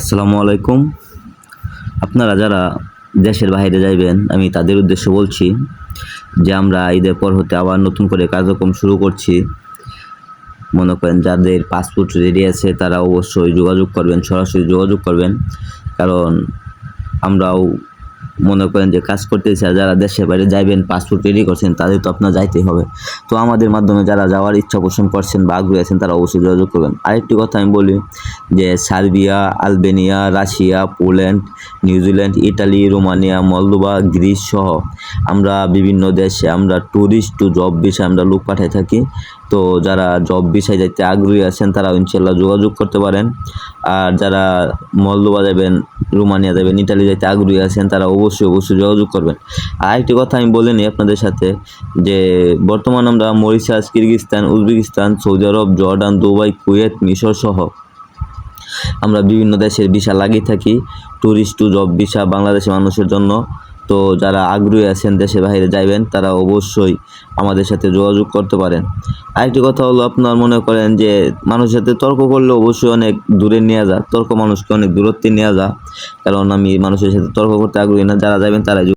আসসালামু আলাইকুম। আপনারা যারা দেশের বাইরে যাইবেন, আমি তাদের উদ্দেশ্য বলছি যে আমরা ঈদের পর হতে আবার নতুন করে কার্যক্রম শুরু করছি। মনে করেন যাদের পাসপোর্ট রেডি আছে, তারা অবশ্যই যোগাযোগ করবেন, সরাসরি যোগাযোগ করবেন। কারণ আমরাও মনে করেন যে কাজ করতেছি আর যারা দেশের বাইরে যাইবেন পাসপোর্ট রেডি করছেন, তাদের তো আপনার যাইতেই হবে। তো আমাদের মাধ্যমে যারা যাওয়ার ইচ্ছা পোষণ করছেন বা আগ্রহী আছেন, তারা অবশ্যই যোগাযোগ করবেন। আরেকটি কথা আমি বলি যে Serbia, Albania, Russia, Poland, New Zealand, Italy, Romania, Moldova, Greece সহ আমরা বিভিন্ন দেশে আমরা ট্যুরিস্ট টু জব বিষয়ে আমরা লোক পাঠাই থাকি। তো যারা জব বিষয়ে যাইতে আগ্রহী আছেন তারা ইনশাল্লাহ যোগাযোগ করতে পারেন। আর যারা মলদোভা যাবেন রোমানিয়া যাবেন ইটালি যাইতে আগ্রহী আছেন, তারা অবশ্যই অবশ্যই অবশ্যই যোগাযোগ করবেন। আর একটি কথা আমি বলে নিই আপনাদের সাথে, যে বর্তমান আমরা Mauritius Kyrgyzstan Uzbekistan, Saudi Arabia, Jordan, Dubai, Kuwait, মিশর সহ আমরা বিভিন্ন দেশের ভিসা লাগিয়ে থাকি। ট্যুরিস্ট টু জব ভিসা বাংলাদেশের মানুষের জন্য। তো যারা আগ্রহী আছেন দেশের বাইরে যাইবেন, তারা অবশ্যই আমাদের সাথে যোগাযোগ করতে পারেন। আরেকটি কথা হলো, আপনার মনে করেন যে মানুষের সাথে তর্ক করলে অবশ্যই অনেক দূরে নিয়ে যা, তর্ক মানুষকে অনেক দূরত্বে নিয়ে যা। কারণ আমি মানুষের সাথে তর্ক করতে আগ্রহী না, যারা যাবেন তারাই